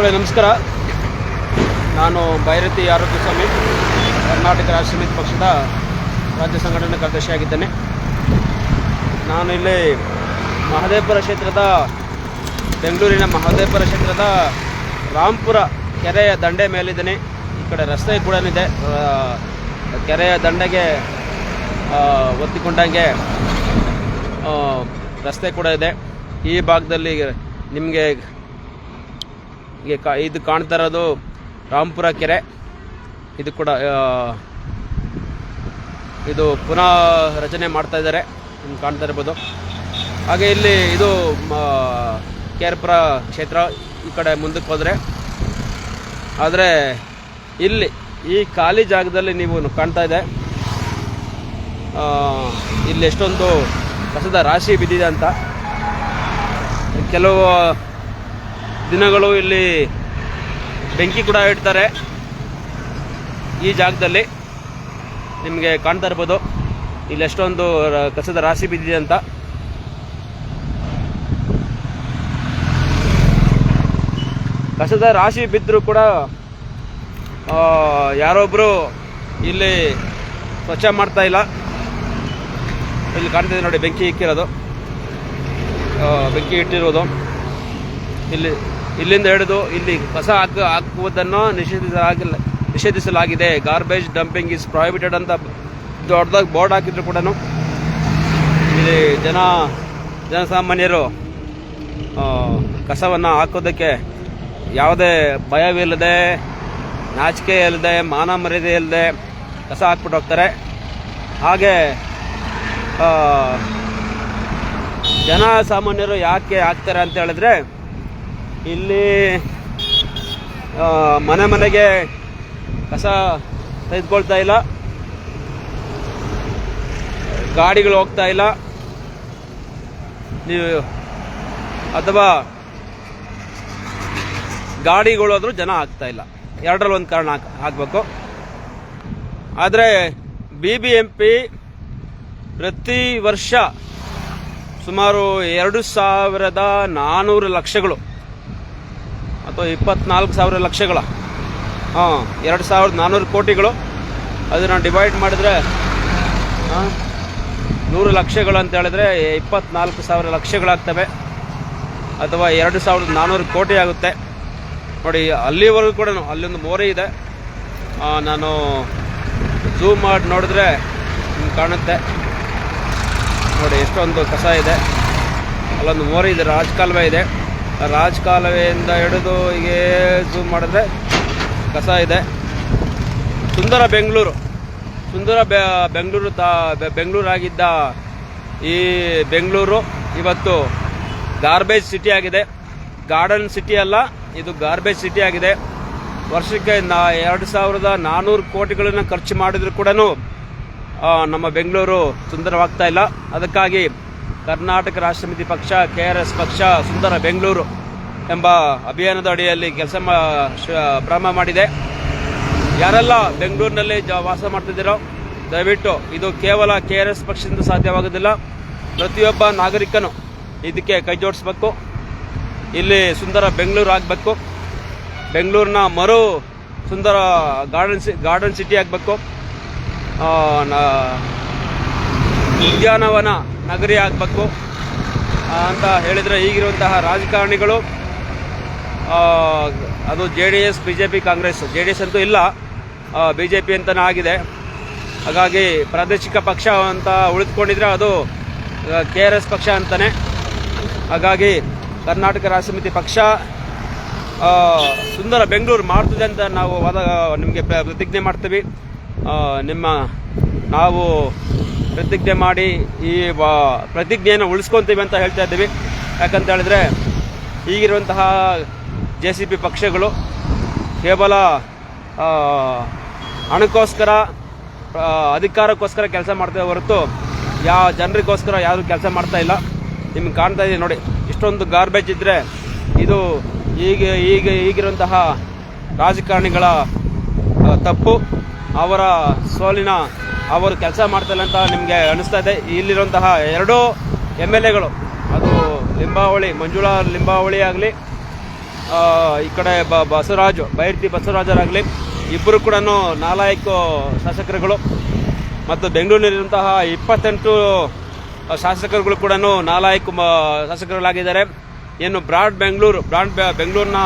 ಬಂಧುಗಳೇ ನಮಸ್ಕಾರ. ನಾನು ಭೈರತಿ ಆರೋಗ್ಯ ಸ್ವಾಮಿ ಕರ್ನಾಟಕ ರಾಷ್ಟ್ರ ಸಮಿತಿ ಪಕ್ಷದ ರಾಜ್ಯ ಸಂಘಟನೆ ಕಾರ್ಯದರ್ಶಿಯಾಗಿದ್ದೇನೆ. ನಾನು ಇಲ್ಲಿ ಮಹದೇವಪುರ ಕ್ಷೇತ್ರದ, ಬೆಂಗಳೂರಿನ ಮಹದೇವಪುರ ಕ್ಷೇತ್ರದ ರಾಂಪುರ ಕೆರೆಯ ದಂಡೆ ಮೇಲಿದ್ದೀನಿ. ಈ ಕಡೆ ರಸ್ತೆ ಕೂಡ ಇದೆ ಕೆರೆಯ ದಂಡೆಗೆ ಒತ್ತಿಕೊಂಡಂಗೆ ರಸ್ತೆ ಕೂಡ ಇದೆ ಈ ಭಾಗದಲ್ಲಿ ನಿಮಗೆ ಕಾ ಇದು ಕಾಣ್ತಾ ಇರೋದು ರಾಮಪುರ ಕೆರೆ. ಇದು ಕೂಡ ಇದು ಪುನಃ ರಚನೆ ಮಾಡ್ತಾ ಇದ್ದಾರೆ. ನಿಮ್ಗೆ ಕಾಣ್ತಾ ಇರ್ಬೋದು. ಹಾಗೆ ಇಲ್ಲಿ ಇದು ಕೇರ್ಪುರ ಕ್ಷೇತ್ರ ಈ ಕಡೆ ಮುಂದಕ್ಕೆ ಹೋದರೆ. ಆದರೆ ಇಲ್ಲಿ, ಈ ಖಾಲಿ ಜಾಗದಲ್ಲಿ ನೀವು ಕಾಣ್ತಾ ಇದೆ. ಇಲ್ಲಿ ಎಷ್ಟೊಂದು ಕಸದ ರಾಶಿ ಬಿದ್ದಿದೆ ಅಂತ. ಕೆಲವು ದಿನಗಳು ಇಲ್ಲಿ ಬೆಂಕಿ ಕೂಡ ಇಡ್ತಾರೆ ಈ ಜಾಗದಲ್ಲಿ ನಿಮಗೆ ಕಾಣ್ತಾ ಇರ್ಬೋದು. ಇಲ್ಲಿ ಎಷ್ಟೊಂದು ಕಸದ ರಾಶಿ ಬಿದ್ದಿದೆ ಅಂತ. ಕಸದ ರಾಶಿ ಬಿದ್ದರೂ ಕೂಡ ಯಾರೊಬ್ಬರು ಇಲ್ಲಿ ಸ್ವಚ್ಛ ಮಾಡ್ತಾ ಇಲ್ಲ. ಇಲ್ಲಿ ಕಾಣ್ತಿದೆ ನೋಡಿ, ಬೆಂಕಿ ಇಕ್ಕಿರೋದು. ಬೆಂಕಿ ಇಟ್ಟಿರೋದು. ಇಲ್ಲಿ ಇಲ್ಲಿಂದ ಹಿಡಿದು ಇಲ್ಲಿ ಕಸ ಹಾಕ ಹಾಕುವುದನ್ನು ನಿಷೇಧಿಸಲಾಗಿಲ್ಲ ನಿಷೇಧಿಸಲಾಗಿದೆ. ಗಾರ್ಬೇಜ್ ಡಂಪಿಂಗ್ ಇಸ್ ಪ್ರೊಹಿಬಿಟೆಡ್ ಅಂತ ದೊಡ್ಡದಾಗಿ ಬೋರ್ಡ್ ಹಾಕಿದ್ರು ಕೂಡ ಇಲ್ಲಿ ಜನ, ಜನಸಾಮಾನ್ಯರು ಕಸವನ್ನು ಹಾಕೋದಕ್ಕೆ ಯಾವುದೇ ಭಯವಿಲ್ಲದೆ, ನಾಚಿಕೆ ಇಲ್ಲದೆ, ಮಾನ ಮರ್ಯಾದೆ ಇಲ್ಲದೆ ಕಸ ಹಾಕ್ಬಿಟ್ಟು ಹೋಗ್ತಾರೆ. ಹಾಗೆ ಜನ ಸಾಮಾನ್ಯರು ಯಾಕೆ ಹಾಕ್ತಾರೆ ಅಂತ ಹೇಳಿದ್ರೆ ಇಲ್ಲಿ ಮನೆ ಮನೆಗೆ ಕಸ ತೆಗೆದುಕೊಳ್ತಾ ಇಲ್ಲ. ಗಾಡಿಗಳು ಹೋಗ್ತಾ ಇಲ್ಲ. ನೀವು, ಅಥವಾ ಗಾಡಿಗಳು ಜನ ಆಗ್ತಾ ಇಲ್ಲ. ಎರಡರಲ್ಲಿ ಒಂದು ಕಾರಣ ಆಗಬೇಕು ಆದರೆ ಬಿ ಬಿ ಎಂ ಪಿ ಪ್ರತಿ ವರ್ಷ ಸುಮಾರು ಎರಡು ಸಾವಿರದ ನಾನ್ನೂರು ಲಕ್ಷಗಳು ಅಥವಾ ಇಪ್ಪತ್ನಾಲ್ಕು ಸಾವಿರ ಲಕ್ಷಗಳ. ಹಾಂ, ಎರಡು ಸಾವಿರದ ನಾನ್ನೂರು ಕೋಟಿಗಳು. ಅದನ್ನು ಡಿವೈಡ್ ಮಾಡಿದ್ರೆ ನೂರು ಲಕ್ಷಗಳು ಅಂತ ಹೇಳಿದ್ರೆ ಇಪ್ಪತ್ನಾಲ್ಕು ಸಾವಿರ ಲಕ್ಷಗಳಾಗ್ತವೆ. ಅಥವಾ ಎರಡು ಸಾವಿರದ ನಾನ್ನೂರು ಕೋಟಿ ಆಗುತ್ತೆ. ನೋಡಿ, ಅಲ್ಲಿವರೆಗೂ ಕೂಡ ಅಲ್ಲೊಂದು ಮೋರೆ ಇದೆ. ನಾನು ಝೂಮ್ ಮಾಡಿ ನೋಡಿದ್ರೆ ನಿಮ್ಗೆ ಕಾಣುತ್ತೆ. ನೋಡಿ, ಎಷ್ಟೊಂದು ಕಸ ಇದೆ. ಅಲ್ಲೊಂದು ಮೋರೆ ಇದೆ, ರಾಜಕಾಲುವೆ ಇದೆ. ಆ ರಾಜಕಾಲುವೆಯಿಂದ ಹಿಡಿದು ಹೀಗೆ ಝೂಮ್ ಮಾಡಿದ್ರೆ ಕಸ ಇದೆ. ಸುಂದರ ಬೆಂಗಳೂರು. ಸುಂದರ ಬೆಂಗಳೂರು ತಾ ಬೆಂಗಳೂರಾಗಿದ್ದ ಈ ಬೆಂಗಳೂರು ಇವತ್ತು ಗಾರ್ಬೇಜ್ ಸಿಟಿ ಆಗಿದೆ. ಗಾರ್ಡನ್ ಸಿಟಿ ಅಲ್ಲ, ಇದು ಗಾರ್ಬೇಜ್ ಸಿಟಿ ಆಗಿದೆ. ವರ್ಷಕ್ಕೆ ನಾ, ಎರಡು ಸಾವಿರದ ನಾನ್ನೂರು ಕೋಟಿಗಳನ್ನು ಖರ್ಚು ಮಾಡಿದರೂ ಕೂಡ ನಮ್ಮ ಬೆಂಗಳೂರು ಸುಂದರವಾಗ್ತಾ ಇಲ್ಲ. ಅದಕ್ಕಾಗಿ ಕರ್ನಾಟಕ ರಾಷ್ಟ್ರ ಸಮಿತಿ ಪಕ್ಷ, ಕೆ ಆರ್ ಎಸ್ ಪಕ್ಷ, ಸುಂದರ ಬೆಂಗಳೂರು ಎಂಬ ಅಭಿಯಾನದ ಅಡಿಯಲ್ಲಿ ಕೆಲಸ ಪ್ರಾರಂಭ ಮಾಡಿದೆ. ಯಾರೆಲ್ಲ ಬೆಂಗಳೂರಿನಲ್ಲಿ ಜ, ವಾಸ ಮಾಡ್ತಿದ್ದೀರೋ, ದಯವಿಟ್ಟು ಇದು ಕೇವಲ ಕೆ ಆರ್ ಎಸ್ ಪಕ್ಷದಿಂದ ಸಾಧ್ಯವಾಗೋದಿಲ್ಲ. ಪ್ರತಿಯೊಬ್ಬ ನಾಗರಿಕನು ಇದಕ್ಕೆ ಕೈ ಜೋಡಿಸ್ಬೇಕು. ಇಲ್ಲಿ ಸುಂದರ ಬೆಂಗಳೂರು ಆಗಬೇಕು. ಬೆಂಗಳೂರಿನ ಮರು ಸುಂದರ ಗಾರ್ಡನ್ ಸಿ ಗಾರ್ಡನ್ ಸಿಟಿ ಆಗಬೇಕು. ಉದ್ಯಾನವನ ನಗರಿ ಆಗಬೇಕು. ಅಂತ ಹೇಳಿದರೆ ಈಗಿರುವಂತಹ ರಾಜಕಾರಣಿಗಳು ಅದು J D S, B J P, Congress. J D S ಅಂತೂ ಇಲ್ಲ. ಬಿ ಜೆ ಪಿ ಅಂತಲೇ ಆಗಿದೆ. ಹಾಗಾಗಿ ಪ್ರಾದೇಶಿಕ ಪಕ್ಷ ಅಂತ ಉಳಿದುಕೊಂಡಿದ್ರೆ ಅದು ಕೆ ಆರ್ ಎಸ್ ಪಕ್ಷ ಅಂತಲೇ ಹಾಗಾಗಿ ಕರ್ನಾಟಕ ರಾಜ್ಯ ಸಮಿತಿ ಪಕ್ಷ ಸುಂದರ ಬೆಂಗಳೂರು ಮಾಡ್ತದೆ ಅಂತ ನಾವು ನಿಮಗೆ ಪ್ರ- ಪ್ರತಿಜ್ಞೆ ಮಾಡ್ತೀವಿ. ನಿಮ್ಮ, ನಾವು ಪ್ರತಿಜ್ಞೆ ಮಾಡಿ ಈ ಪ್ರತಿಜ್ಞೆಯನ್ನು ಉಳಿಸ್ಕೊತೀವಿ ಅಂತ ಹೇಳ್ತಾ ಇದ್ದೀವಿ. ಯಾಕಂತ ಹೇಳಿದ್ರೆ ಈಗಿರುವಂತಹ ಜೆ ಸಿ ಪಿ ಪಕ್ಷಗಳು ಕೇವಲ ಹಣಕ್ಕೋಸ್ಕರ ಅಧಿಕಾರಕ್ಕೋಸ್ಕರ ಕೆಲಸ ಮಾಡ್ತೇವೆ ಹೊರತು ಯಾವ ಜನರಿಗೋಸ್ಕರ ಯಾರು ಕೆಲಸ ಮಾಡ್ತಾ ಇಲ್ಲ. ನಿಮ್ಗೆ ಕಾಣ್ತಾ ಇದೆ ನೋಡಿ, ಇಷ್ಟೊಂದು ಗಾರ್ಬೇಜ್ ಇದ್ದರೆ ಇದು ಈಗ ಈಗ ಈಗಿರುವಂತಹ ರಾಜಕಾರಣಿಗಳ ತಪ್ಪು. ಅವರ ಸೋಲಿನ ಅವರು ಕೆಲಸ ಮಾಡ್ತಾರೆ ಅಂತ ನಿಮಗೆ ಅನಿಸ್ತಾ ಇದೆ. ಇಲ್ಲಿರುವಂತಹ ಎರಡೂ ಎಂ ಎಲ್ ಎಗಳು, ಅದು ಲಿಂಬಾವಳಿ, ಮಂಜುಳಾ ಲಿಂಬಾವಳಿ ಆಗಲಿ ಈ ಕಡೆ ಬ, ಬಸವರಾಜು, ಬೈರ್ತಿ ಬಸವರಾಜರಾಗಲಿ, ಇಬ್ಬರು ಕೂಡ ನಾಲ್ಕು ಶಾಸಕರುಗಳು ಮತ್ತು ಬೆಂಗಳೂರಿನಲ್ಲಿರುವಂತಹ ಇಪ್ಪತ್ತೆಂಟು ಶಾಸಕರುಗಳು ಕೂಡ ನಾಲ್ಕು ಶಾಸಕರುಗಳಾಗಿದ್ದಾರೆ. ಏನು ಬ್ರಾಡ್ ಬೆಂಗಳೂರು, ಬ್ರಾಡ್ ಬೆಂಗಳೂರಿನ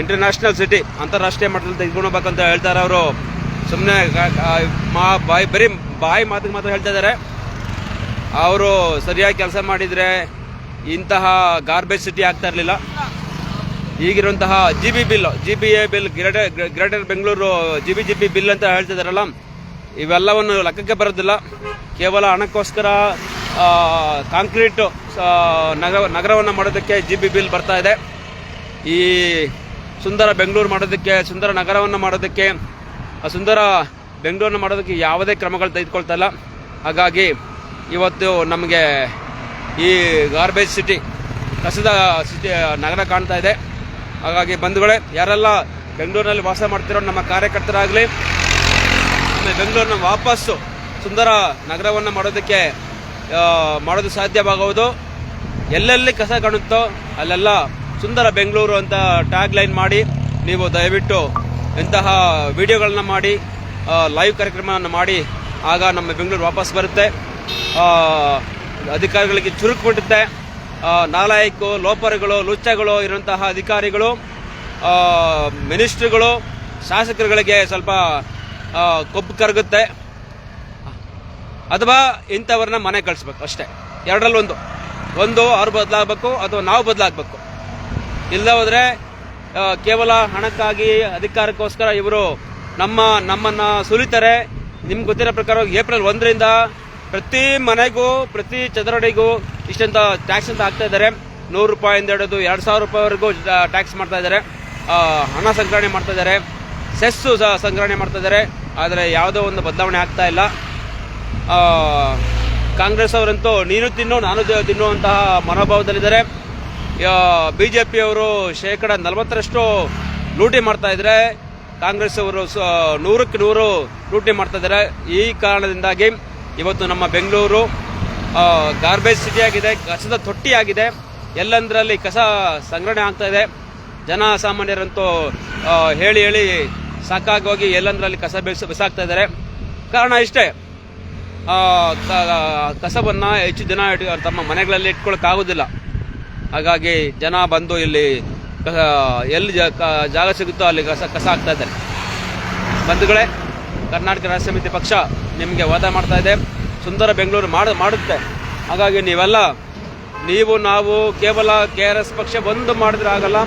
ಇಂಟರ್ನ್ಯಾಷನಲ್ ಸಿಟಿ, ಅಂತಾರಾಷ್ಟ್ರೀಯ ಮಟ್ಟದಲ್ಲಿ ತೆಗೆದುಕೊಳ್ಬೇಕಂತ ಹೇಳ್ತಾರೆ ಅವರು. ಸುಮ್ಮನೆ ಮಾ, ಬಾಯಿ, ಬರೀ ಬಾಯಿ ಮಾತಿಗೆ ಮಾತ್ರ ಹೇಳ್ತಾ ಇದ್ದಾರೆ. ಅವರು ಸರಿಯಾಗಿ ಕೆಲಸ ಮಾಡಿದರೆ ಇಂತಹ ಗಾರ್ಬೇಜ್ ಸಿಟಿ ಆಗ್ತಾ ಇರಲಿಲ್ಲ. ಈಗಿರುವಂತಹ G B bill G B A bill greater greater Bengaluru G B G B bill ಅಂತ ಹೇಳ್ತಿದಾರಲ್ಲ ಇವೆಲ್ಲವನ್ನು ಲೆಕ್ಕಕ್ಕೆ ಬರೋದಿಲ್ಲ. ಕೇವಲ ಹಣಕ್ಕೋಸ್ಕರ ಕಾಂಕ್ರೀಟು ನಗರ, ನಗರವನ್ನು ಮಾಡೋದಕ್ಕೆ ಜಿ ಬಿ ಬಿಲ್ ಬರ್ತಾ ಇದೆ. ಈ ಸುಂದರ ಬೆಂಗಳೂರು ಮಾಡೋದಕ್ಕೆ, ಸುಂದರ ನಗರವನ್ನು ಮಾಡೋದಕ್ಕೆ ಆ ಸುಂದರ ಬೆಂಗಳೂರನ್ನ ಮಾಡೋದಕ್ಕೆ ಯಾವುದೇ ಕ್ರಮಗಳು ತೆಗೆದುಕೊಳ್ತಾ ಇಲ್ಲ ಹಾಗಾಗಿ ಇವತ್ತು ನಮಗೆ ಈ ಗಾರ್ಬೇಜ್ ಸಿಟಿ ಕಸದ ಸಿಟಿ ನಗರ ಕಾಣ್ತಾ ಇದೆ. ಹಾಗಾಗಿ ಬಂಧುಗಳೇ, ಯಾರೆಲ್ಲ ಬೆಂಗಳೂರಿನಲ್ಲಿ ವಾಸ ಮಾಡ್ತಿರೋ ನಮ್ಮ ಕಾರ್ಯಕರ್ತರಾಗಲಿ, ಆಮೇಲೆ ಬೆಂಗಳೂರನ್ನ ವಾಪಸ್ಸು ಸುಂದರ ನಗರವನ್ನು ಮಾಡೋದಕ್ಕೆ ಮಾಡೋದು ಸಾಧ್ಯವಾಗುವುದು ಎಲ್ಲೆಲ್ಲಿ ಕಸ ಕಾಣುತ್ತೋ ಅಲ್ಲೆಲ್ಲ ಸುಂದರ ಬೆಂಗಳೂರು ಅಂತ ಟ್ಯಾಗ್ ಲೈನ್ ಮಾಡಿ ನೀವು ದಯವಿಟ್ಟು ಇಂತಹ ವಿಡಿಯೋಗಳನ್ನು ಮಾಡಿ ಲೈವ್ ಕಾರ್ಯಕ್ರಮವನ್ನು ಮಾಡಿ ಆಗ ನಮ್ಮ ಬೆಂಗಳೂರು ವಾಪಸ್ ಬರುತ್ತೆ. ಅಧಿಕಾರಿಗಳಿಗೆ ಚುರುಕು ಆ, ನಾಲಾಯಕು ಲೋಪರ್ಗಳು ಲುಚ್ಚಗಳು ಇರುವಂತಹ ಅಧಿಕಾರಿಗಳು ಮಿನಿಸ್ಟ್ರುಗಳು ಶಾಸಕರುಗಳಿಗೆ ಸ್ವಲ್ಪ ಕೊಬ್ಬು ಕರಗುತ್ತೆ. ಅಥವಾ ಇಂಥವ್ರನ್ನ ಮನೆ ಕಳಿಸ್ಬೇಕು ಅಷ್ಟೇ. ಎರಡರಲ್ಲೊಂದು. ಒಂದು ಅವ್ರು ಬದಲಾಗಬೇಕು ಅಥವಾ ನಾವು ಬದಲಾಗಬೇಕು. ಇಲ್ಲದೆ ಹೋದರೆ ಕೇವಲ ಹಣಕ್ಕಾಗಿ ಅಧಿಕಾರಕ್ಕೋಸ್ಕರ ಇವರು ನಮ್ಮ ನಮ್ಮನ್ನ ಸುಲಿತಾರೆ. ನಿಮ್ಗೆ ಗೊತ್ತಿರೋ ಪ್ರಕಾರ ಏಪ್ರಿಲ್ ಒಂದರಿಂದ ಪ್ರತಿ ಮನೆಗೂ, ಪ್ರತಿ ಚದರಡಿಗೂ ಇಷ್ಟಂತ ಟ್ಯಾಕ್ಸ್ ಅಂತ ಹಾಕ್ತಾ ಇದ್ದಾರೆ. ನೂರು ರೂಪಾಯಿಂದ ಹಿಡಿದು ಎರಡು ಸಾವಿರ ರೂಪಾಯಿವರೆಗೂ ಟ್ಯಾಕ್ಸ್ ಮಾಡ್ತಾ ಇದ್ದಾರೆ. ಹಣ ಸಂಗ್ರಹಣೆ ಮಾಡ್ತಾ ಇದ್ದಾರೆ. ಸೆಸ್ಸು ಸಹ ಸಂಗ್ರಹಣೆ ಮಾಡ್ತಾ ಇದ್ದಾರೆ. ಆದರೆ ಯಾವುದೋ ಒಂದು ಬದಲಾವಣೆ ಆಗ್ತಾ ಇಲ್ಲ. ಕಾಂಗ್ರೆಸ್ ಅವರಂತೂ ನೀನು ತಿನ್ನು, ನಾನು ತಿನ್ನುವಂತಹ ಮನೋಭಾವದಲ್ಲಿದ್ದಾರೆ. ಬಿ ಜೆ ಪಿಯವರು ಶೇಕಡ ನಲವತ್ತರಷ್ಟು ಲೂಟಿ ಮಾಡ್ತಾ ಇದ್ರೆ ಕಾಂಗ್ರೆಸ್ ಅವರು ನೂರಕ್ಕೆ ನೂರು ಲೂಟಿ ಮಾಡ್ತಾ ಇದ್ದಾರೆ ಈ ಕಾರಣದಿಂದಾಗಿ ಇವತ್ತು ನಮ್ಮ ಬೆಂಗಳೂರು ಗಾರ್ಬೇಜ್ ಸಿಟಿ ಆಗಿದೆ, ಕಸದ ತೊಟ್ಟಿ ಆಗಿದೆ. ಎಲ್ಲಂದ್ರಲ್ಲಿ ಕಸ ಸಂಗ್ರಹಣೆ ಆಗ್ತಾ ಇದೆ. ಜನ ಸಾಮಾನ್ಯರಂತೂ ಹೇಳಿ ಹೇಳಿ ಸಾಕಾಗೋಗಿ ಎಲ್ಲಂದ್ರಲ್ಲಿ ಕಸ ಬೆಳೆಸ ಬಿಸಾಕ್ತಾ ಇದ್ದಾರೆ ಕಾರಣ ಇಷ್ಟೇ. ಕಸವನ್ನು ಹೆಚ್ಚು ದಿನ ತಮ್ಮ ಮನೆಗಳಲ್ಲಿ ಇಟ್ಕೊಳ್ಳೋಕ್ಕಾಗೋದಿಲ್ಲ ಹಾಗಾಗಿ ಜನ ಬಂದು ಇಲ್ಲಿ ಎಲ್ಲಿ ಜಾಗ ಸಿಗುತ್ತೋ ಅಲ್ಲಿ ಕಸ ಕಸ ಆಗ್ತಾ ಇದ್ದಾರೆ. ಬಂಧುಗಳೇ, ಕರ್ನಾಟಕ ರಾಜ್ಯ ಸಮಿತಿ ಪಕ್ಷ ನಿಮಗೆ ವಾದ ಮಾಡ್ತಾ ಇದೆ. ಸುಂದರ ಬೆಂಗಳೂರು ಮಾಡ, ಮಾಡುತ್ತೆ. ಹಾಗಾಗಿ ನೀವೆಲ್ಲ, ನೀವು, ನಾವು, ಕೇವಲ ಕೆ ಆರ್ ಎಸ್ ಪಕ್ಷ ಬಂದು ಮಾಡಿದ್ರೆ ಆಗಲ್ಲ.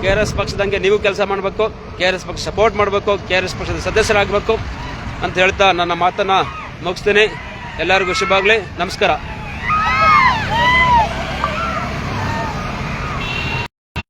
ಕೆ ಆರ್ ಎಸ್ ಪಕ್ಷದಂಗೆ ನೀವು ಕೆಲಸ ಮಾಡಬೇಕು. ಕೆ ಆರ್ ಎಸ್ ಪಕ್ಷ ಸಪೋರ್ಟ್ ಮಾಡಬೇಕು. ಕೆ ಆರ್ ಎಸ್ ಪಕ್ಷದ ಸದಸ್ಯರಾಗಬೇಕು. ಅಂತ ಹೇಳ್ತಾ ನನ್ನ ಮಾತನ್ನು ಮುಗಿಸ್ತೀನಿ. ಎಲ್ಲರಿಗೂ ಶುಭ ನಮಸ್ಕಾರ.